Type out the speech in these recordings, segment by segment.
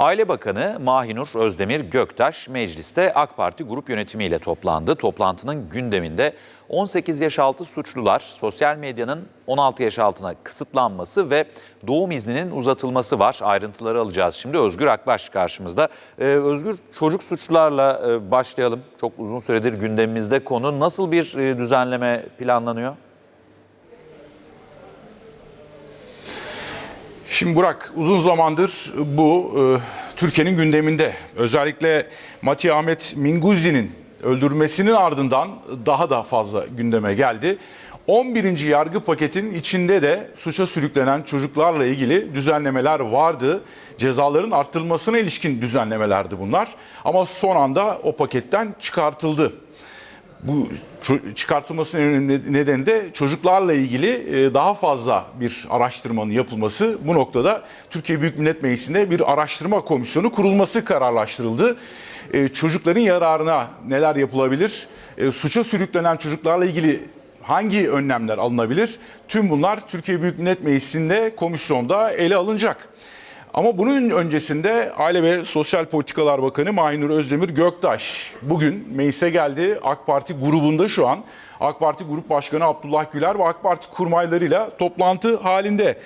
Aile Bakanı Mahinur Özdemir Göktaş mecliste AK Parti grup yönetimiyle toplandı. Toplantının gündeminde 18 yaş altı suçlular, sosyal medyanın 16 yaş altına kısıtlanması ve doğum izninin uzatılması var. Ayrıntıları alacağız şimdi. Özgür Akbaş karşımızda. Ee, Özgür çocuk suçlarla e, başlayalım. Çok uzun süredir gündemimizde konu. Nasıl bir e, düzenleme planlanıyor? Şimdi Burak uzun zamandır bu e, Türkiye'nin gündeminde. Özellikle Mati Ahmet Minguzi'nin öldürmesinin ardından daha da fazla gündeme geldi. 11. yargı paketin içinde de suça sürüklenen çocuklarla ilgili düzenlemeler vardı. Cezaların arttırılmasına ilişkin düzenlemelerdi bunlar. Ama son anda o paketten çıkartıldı bu çıkartılmasının en önemli nedeni de çocuklarla ilgili e, daha fazla bir araştırmanın yapılması. Bu noktada Türkiye Büyük Millet Meclisi'nde bir araştırma komisyonu kurulması kararlaştırıldı. E, Çocukların yararına neler yapılabilir? E, Suça sürüklenen çocuklarla ilgili hangi önlemler alınabilir? Tüm bunlar Türkiye Büyük Millet Meclisi'nde komisyonda ele alınacak. Ama bunun öncesinde Aile ve Sosyal Politikalar Bakanı Mahinur Özdemir Göktaş bugün meclise geldi. AK Parti grubunda şu an AK Parti Grup Başkanı Abdullah Güler ve AK Parti kurmaylarıyla toplantı halinde.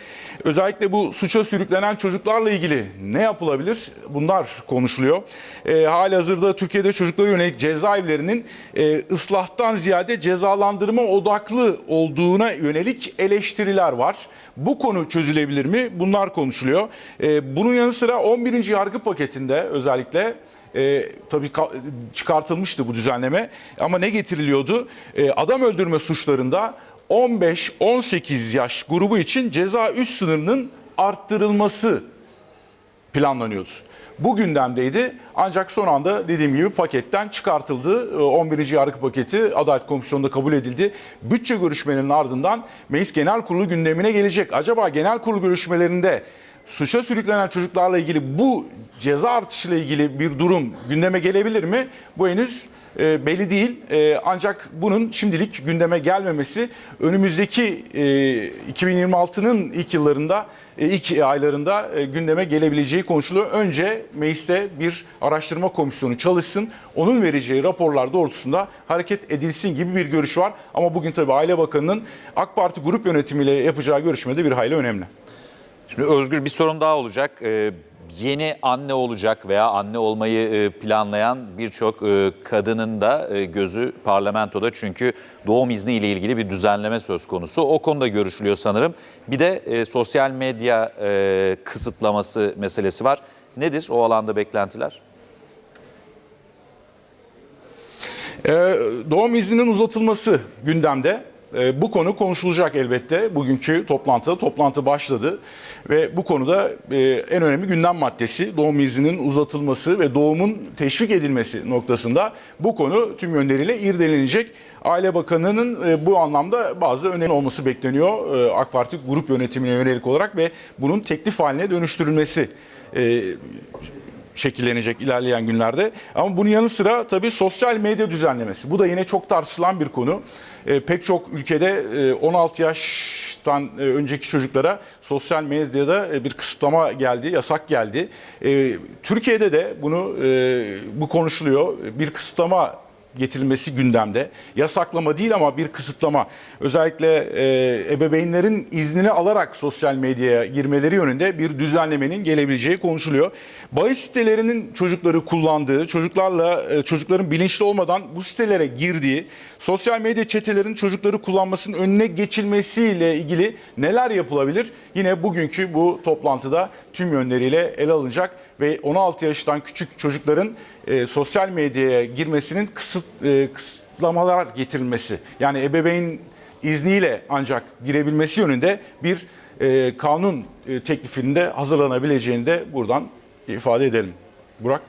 Özellikle bu suça sürüklenen çocuklarla ilgili ne yapılabilir? Bunlar konuşuluyor. E, hali hazırda Türkiye'de çocuklara yönelik cezaevlerinin e, ıslahtan ziyade cezalandırma odaklı olduğuna yönelik eleştiriler var. Bu konu çözülebilir mi? Bunlar konuşuluyor. E, bunun yanı sıra 11. yargı paketinde özellikle e, tabii ka- çıkartılmıştı bu düzenleme ama ne getiriliyordu? E, adam öldürme suçlarında 15-18 yaş grubu için ceza üst sınırının arttırılması planlanıyordu. Bu gündemdeydi ancak son anda dediğim gibi paketten çıkartıldı. Ee, 11. yargı paketi Adalet Komisyonu'nda kabul edildi. Bütçe görüşmelerinin ardından Meclis Genel Kurulu gündemine gelecek. Acaba genel kurulu görüşmelerinde suça sürüklenen çocuklarla ilgili bu ceza artışıyla ilgili bir durum gündeme gelebilir mi? Bu henüz e, belli değil. E, ancak bunun şimdilik gündeme gelmemesi önümüzdeki e, 2026'nın ilk yıllarında e, ilk aylarında e, gündeme gelebileceği konuşuluyor. Önce mecliste bir araştırma komisyonu çalışsın. Onun vereceği raporlar doğrultusunda hareket edilsin gibi bir görüş var. Ama bugün tabii Aile Bakanı'nın AK Parti grup yönetimiyle yapacağı görüşmede bir hayli önemli. Şimdi Özgür bir sorun daha olacak. Ee, yeni anne olacak veya anne olmayı e, planlayan birçok e, kadının da e, gözü parlamentoda. Çünkü doğum izni ile ilgili bir düzenleme söz konusu. O konuda görüşülüyor sanırım. Bir de sosyal medya kısıtlaması meselesi var. Nedir o alanda beklentiler? Ee, doğum izninin uzatılması gündemde. Ee, bu konu konuşulacak elbette. Bugünkü toplantıda toplantı başladı ve bu konuda e, en önemli gündem maddesi doğum izninin uzatılması ve doğumun teşvik edilmesi noktasında bu konu tüm yönleriyle irdelenecek. Aile Bakanı'nın e, bu anlamda bazı önemli olması bekleniyor e, AK Parti grup yönetimine yönelik olarak ve bunun teklif haline dönüştürülmesi e, şekillenecek ilerleyen günlerde. Ama bunun yanı sıra tabii sosyal medya düzenlemesi. Bu da yine çok tartışılan bir konu. E, pek çok ülkede e, 16 yaştan e, önceki çocuklara sosyal medyada e, bir kısıtlama geldi, yasak geldi. E, Türkiye'de de bunu e, bu konuşuluyor. Bir kısıtlama getirilmesi gündemde. Yasaklama değil ama bir kısıtlama. Özellikle e, ebeveynlerin iznini alarak sosyal medyaya girmeleri yönünde bir düzenlemenin gelebileceği konuşuluyor. Bahis sitelerinin çocukları kullandığı, çocuklarla e, çocukların bilinçli olmadan bu sitelere girdiği, sosyal medya çetelerinin çocukları kullanmasının önüne geçilmesiyle ilgili neler yapılabilir? Yine bugünkü bu toplantıda tüm yönleriyle ele alınacak ve 16 yaştan küçük çocukların e, sosyal medyaya girmesinin kısıt e, kısıtlamalar getirilmesi. Yani ebeveyn izniyle ancak girebilmesi yönünde bir e, kanun e, teklifinde hazırlanabileceğini de buradan ifade edelim. Burak?